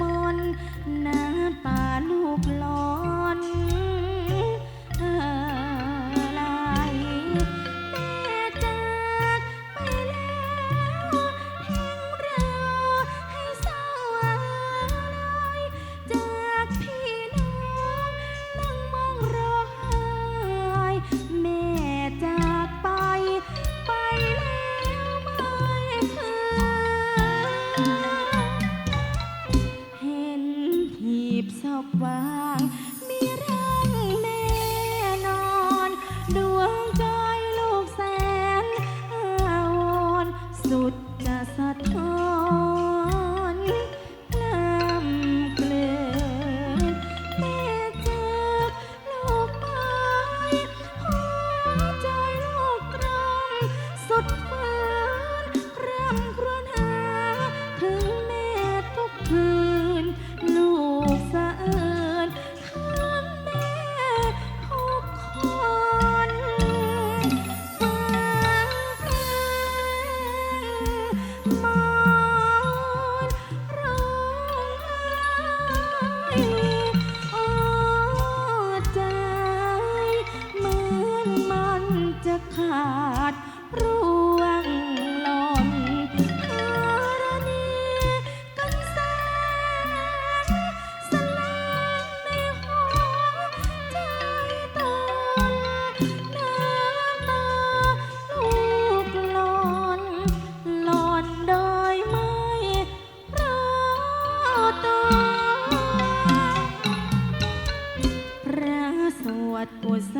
มนหน้าตาลูกหลอน Господь.